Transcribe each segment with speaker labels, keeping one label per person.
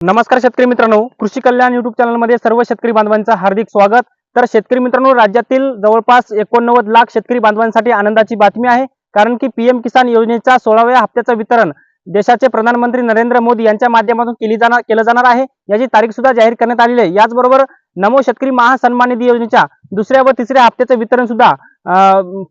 Speaker 1: नमस्कार शेतकरी मित्रांनो. कृषी कल्याण युट्यूब चॅनलमध्ये सर्व शेतकरी बांधवांचं हार्दिक स्वागत. तर शेतकरी मित्रांनो राज्यातील जवळपास एकोणनव्वद लाख शेतकरी बांधवांसाठी आनंदाची बातमी आहे. कारण की पीएम किसान योजनेच्या सोळाव्या हप्त्याचं वितरण देशाचे प्रधानमंत्री नरेंद्र मोदी यांच्या माध्यमातून केली जाणार केलं जाणार आहे. याची तारीख सुद्धा जाहीर करण्यात आलेली आहे. याचबरोबर नमो शेतकरी महासन्मान निधी योजनेच्या दुसऱ्या व तिसऱ्या हप्त्याचं वितरण सुद्धा अं,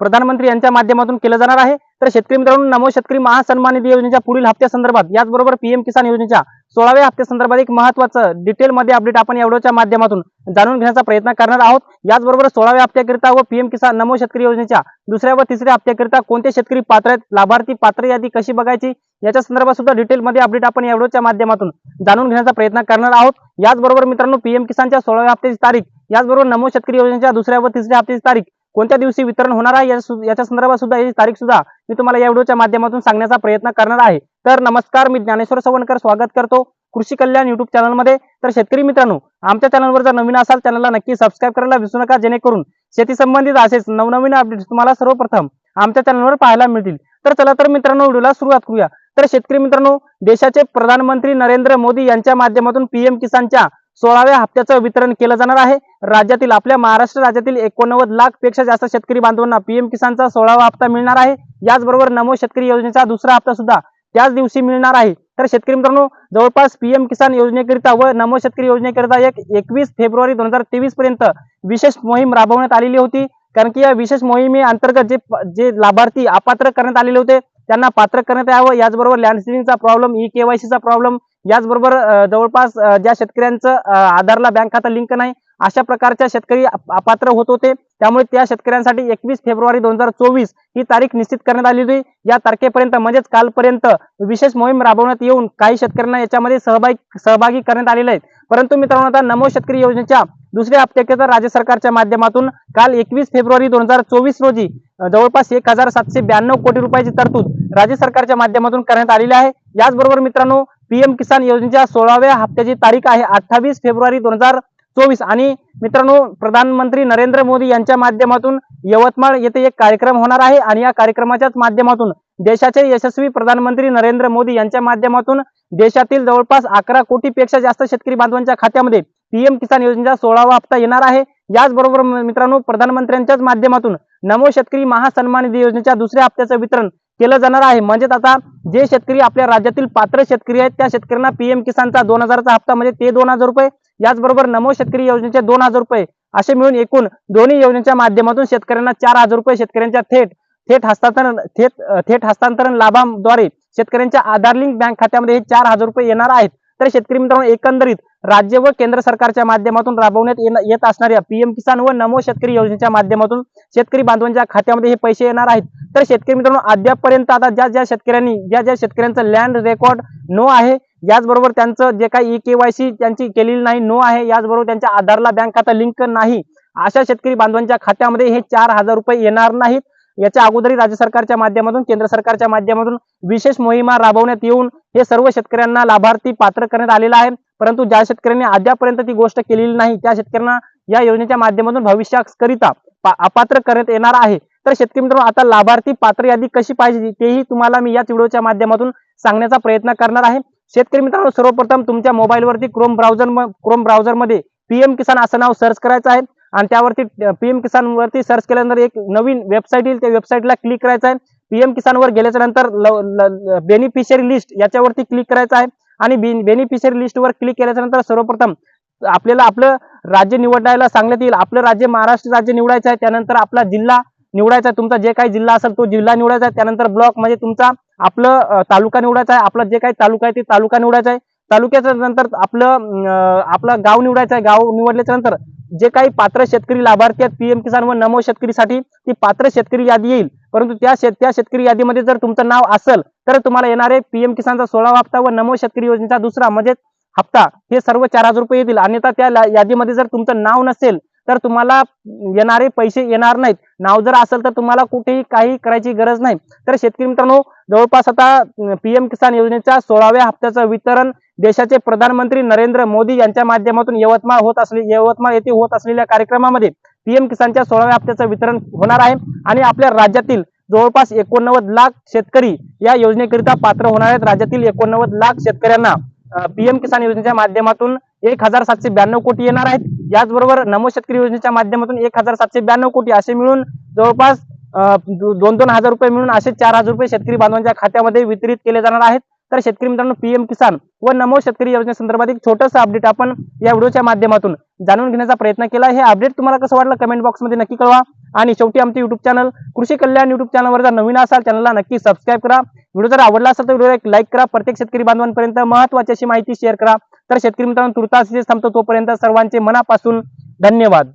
Speaker 1: प्रधानमंत्री यांच्या माध्यमातून केलं जाणार आहे. तर शेतकरी मित्रांनो नमो शेतकरी महासन्मान निधी योजनेच्या पुढील हप्त्या संदर्भात याचबरोबर पीएम किसान योजनेच्या सोळाव्या हप्त्या संदर्भात एक महत्वाचं डिटेलमध्ये अपडेट आपण या माध्यमातून जाणून घेण्याचा प्रयत्न करणार आहोत. याचबरोबर सोळाव्या हप्त्याकरिता व पीएम किसान नमो शेतकरी योजनेच्या दुसऱ्या व तिसऱ्या हप्त्याकरिता कोणते शेतकरी पात्र आहेत लाभार्थी पात्र यादी कशी बघायची याच्या संदर्भात सुद्धा डिटेलमध्ये अपडेट आपण या माध्यमातून जाणून घेण्याचा प्रयत्न करणार आहोत. याचबरोबर मित्रांनो पीएम किसानच्या सोळाव्या हप्त्याची तारीख याचबरोबर नमो शेतकरी योजनेच्या दुसऱ्या व तिसऱ्या हप्त्याची तारीख कोणत्या दिवशी वितरण होणार आहे याच्या संदर्भात सुद्धा याची तारीख सुद्धा मी तुम्हाला या व्हिडिओच्या माध्यमातून सांगण्याचा प्रयत्न करणार आहे. तर नमस्कार मी ज्ञानेश्वर सवणकर स्वागत करतो कृषी कल्याण युट्यूब चॅनलमध्ये तर शेतकरी मित्रांनो आमच्या चॅनलवर जर नवीन असाल चॅनलला नक्की सबस्क्राईब करायला विसरू नका जेणेकरून शेती संबंधित असेच नवनवीन अपडेट्स तुम्हाला सर्वप्रथम आमच्या चॅनलवर पाहायला मिळतील. तर चला तर मित्रांनो व्हिडिओला सुरुवात करूया. तर शेतकरी मित्रांनो देशाचे प्रधानमंत्री नरेंद्र मोदी यांच्या माध्यमातून पीएम किसानच्या सोळाव्या हप्त्याचं वितरण केलं जाणार आहे. राज्यातील आपल्या महाराष्ट्र राज्यातील एकोणनव्वद लाखपेक्षा जास्त शेतकरी बांधवांना पीएम किसानचा सोळावा हप्ता मिळणार आहे. याचबरोबर नमो शेतकरी योजनेचा दुसरा हप्ता सुद्धा त्याच दिवशी मिळणार आहे. तर शेतकरी मित्रांनो जवळपास पीएम किसान योजनेकरिता व नमो शेतकरी योजनेकरिता एक एकवीस फेब्रुवारी दोन हजार तेवीस पर्यंत विशेष मोहीम राबवण्यात आलेली होती. कारण की या विशेष मोहिमे अंतर्गत जे जे लाभार्थी अपात्र करण्यात आलेले होते त्यांना पात्र करण्यात यावं. याचबरोबर लँड प्रॉब्लेम ई केवायसीचा प्रॉब्लेम याचबरोबर जवळपास ज्या शेतकऱ्यांचं आधारला बँक खाता लिंक नाही अशा प्रकारच्या शेतकरी अपात्र होत होते. त्यामुळे त्या शेतकऱ्यांसाठी एकवीस फेब्रुवारी दोन हजार चोवीस ही तारीख निश्चित करण्यात आली होती. या तारखेपर्यंत म्हणजेच कालपर्यंत विशेष मोहीम राबवण्यात येऊन काही शेतकऱ्यांना याच्यामध्ये सहभागी सहभागी करण्यात आलेले आहेत. परंतु मित्रांनो आता नमो शेतकरी योजनेच्या दुसऱ्या हप्त्याकरिता राज्य सरकारच्या माध्यमातून काल एकवीस फेब्रुवारी दोन हजार चोवीस रोजी जवळपास एक हजार सातशे ब्याण्णव कोटी रुपयाची तरतूद राज्य सरकारच्या माध्यमातून करण्यात आलेली आहे. याचबरोबर मित्रांनो पीएम किसान योजनेच्या सोळाव्या हप्त्याची तारीख आहे अठ्ठावीस फेब्रुवारी दोन हजार चोवीस. आणि मित्रांनो प्रधानमंत्री नरेंद्र मोदी यांच्या माध्यमातून यवतमाळ येथे एक कार्यक्रम होणार आहे. आणि या कार्यक्रमाच्याच माध्यमातून देशाचे यशस्वी प्रधानमंत्री नरेंद्र मोदी यांच्या माध्यमातून देशातील जवळपास अकरा कोटी पेक्षा जास्त शेतकरी बांधवांच्या खात्यामध्ये पीएम किसान योजनेचा सोळावा हप्ता येणार आहे. याचबरोबर मित्रांनो प्रधानमंत्र्यांच्याच माध्यमातून नमो शेतकरी महासन्मान निधी योजनेच्या दुसऱ्या हप्त्याचं वितरण केलं जाणार आहे. म्हणजेच आता जे शेतकरी आपल्या राज्यातील पात्र शेतकरी आहेत त्या शेतकऱ्यांना पीएम किसानचा दोन हजारचा हप्ता म्हणजे ते दोन हजार रुपये याचबरोबर नमो शेतकरी योजनेचे दोन हजार रुपये असे मिळून एकूण दोन्ही योजनेच्या माध्यमातून शेतकऱ्यांना चार हजार रुपये शेतकऱ्यांच्या थेट थेट हस्तांतरण थेट थेट हस्तांतरण लाभांद्वारे शेतकऱ्यांच्या आधार लिंक बँक खात्यामध्ये हे चार हजार रुपये येणार आहेत. तर शेतकरी मित्रांनो एकंदरीत राज्य व केंद्र सरकारच्या माध्यमातून राबवण्यात येत असणाऱ्या पीएम किसान व नमो शेतकरी योजनेच्या माध्यमातून शेतकरी बांधवांच्या खात्यामध्ये हे पैसे येणार आहेत. तर शेतकरी मित्रांनो अद्यापपर्यंत आता ज्या ज्या शेतकऱ्यांनी ज्या ज्या शेतकऱ्यांचं लँड रेकॉर्ड नो आहे याचबरोबर त्यांचं जे काही ई केवायसी त्यांची केलेली नाही नो आहे याचबरोबर त्यांच्या आधारला बँक खाता लिंक नाही अशा शेतकरी बांधवांच्या खात्यामध्ये हे चार हजार रुपये येणार नाहीत. याच्या अगोदरही राज्य सरकारच्या माध्यमातून केंद्र सरकारच्या माध्यमातून विशेष मोहिमा राबवण्यात येऊन हे सर्व शेतकऱ्यांना लाभार्थी पात्र करण्यात आलेला आहे. परंतु ज्या शेतकऱ्यांनी अद्यापर्यंत ती गोष्ट केलेली नाही त्या शेतकऱ्यांना या योजनेच्या माध्यमातून भविष्याकरिता अपात्र करण्यात येणार आहे. तर शेतकरी मित्रांनो आता लाभार्थी पात्र यादी कशी पाहिजे तेही तुम्हाला मी याच व्हिडिओच्या माध्यमातून सांगण्याचा प्रयत्न करणार आहे. शेतकरी मित्रांनो सर्वप्रथम तुमच्या मोबाईलवरती क्रोम ब्राउझर क्रोम ब्राउझरमध्ये पीएम किसान असं नाव सर्च करायचं आहे. आणि त्यावरती पीएम किसान वरती सर्च केल्यानंतर एक नवीन वेबसाईट येईल. त्या वेबसाईटला क्लिक करायचं आहे. पीएम किसान वर गेल्याच्यानंतर बेनिफिशियरी लिस्ट याच्यावरती क्लिक करायचं आहे. आणि बेनिफिशियरी लिस्ट वर क्लिक केल्याच्यानंतर सर्वप्रथम आपल्याला आपलं राज्य निवडायला सांगण्यात येईल. आपलं राज्य महाराष्ट्र राज्य निवडायचं आहे. त्यानंतर आपला जिल्हा निवडायचा आहे. तुमचा जे काही जिल्हा असेल तो जिल्हा निवडायचा आहे. त्यानंतर ब्लॉक म्हणजे तुमचा आपलं तालुका निवडायचा आहे. आपला जे काही तालुका आहे ते तालुका निवडायचा आहे. तालुक्याच्या नंतर आपलं आपलं गाव निवडायचं आहे. गाव निवडल्याच्या नंतर जे काही पात्र शेतकरी लाभार्थी आहेत पीएम किसान व नमो शेतकरीसाठी ती पात्र शेतकरी यादी येईल. परंतु त्या शेत त्या शेतकरी यादीमध्ये जर तुमचं नाव असेल तर तुम्हाला येणारे पीएम किसानचा सोळावा हप्ता व नमो शेतकरी योजनेचा दुसरा म्हणजे हप्ता हे सर्व चार हजार रुपये येतील. अन्यथा त्या यादीमध्ये जर तुमचं नाव नसेल तर तुम्हाला येणारे पैसे येणार नाहीत. नाव जर असेल तर तुम्हाला कुठेही काही करायची गरज नाही. तर शेतकरी मित्रांनो जवळपास आता पीएम किसान योजनेच्या सोळाव्या हप्त्याचं वितरण देशाचे प्रधानमंत्री नरेंद्र मोदी यांच्या माध्यमातून यवतमाळ होत असले यवतमाळ येथे होत असलेल्या कार्यक्रमामध्ये पीएम किसानच्या सोळाव्या हप्त्याचं वितरण होणार आहे आणि आपल्या राज्यातील जवळपास एकोणनव्वद लाख शेतकरी या योजनेकरिता पात्र होणार आहेत. राज्यातील एकोणनव्वद लाख शेतकऱ्यांना पीएम किसान योजनेच्या माध्यमातून एक हजार सातशे ब्याण्णव कोटी येणार आहेत. याचबरोबर नमो शेतकरी योजनेच्या माध्यमातून एक हजार सातशे ब्याण्णव कोटी असे मिळून जवळपास दोन दोन हजार रुपये मिळून असे चार हजार रुपये शेतकरी बांधवांच्या खात्यामध्ये वितरित केले जाणार आहेत. तर शेतकरी मित्रांनो पीएम किसान व नमो शेतकरी योजनेसंदर्भात एक छोटंसं अपडेट आपण या व्हिडिओच्या माध्यमातून जाणून घेण्याचा प्रयत्न केला. हे अपडेट तुम्हाला कसं वाटलं कमेंट बॉक्समध्ये नक्की कळवा. आणि शेवटी आमचे युट्यूब चॅनल कृषी कल्याण युट्यूब चॅनलवर जर नवीन असाल चॅनलला नक्की सबस्क्राईब करा. व्हिडिओ जर आवडला असेल तर व्हिडिओ एक लाईक करा. प्रत्येक शेतकरी बांधवांपर्यंत महत्वाची अशी माहिती शेअर करा. तर शेतकरी मित्रांनो तुर्तास थांबतो. तोपर्यंत सर्वांचे मनापासून धन्यवाद.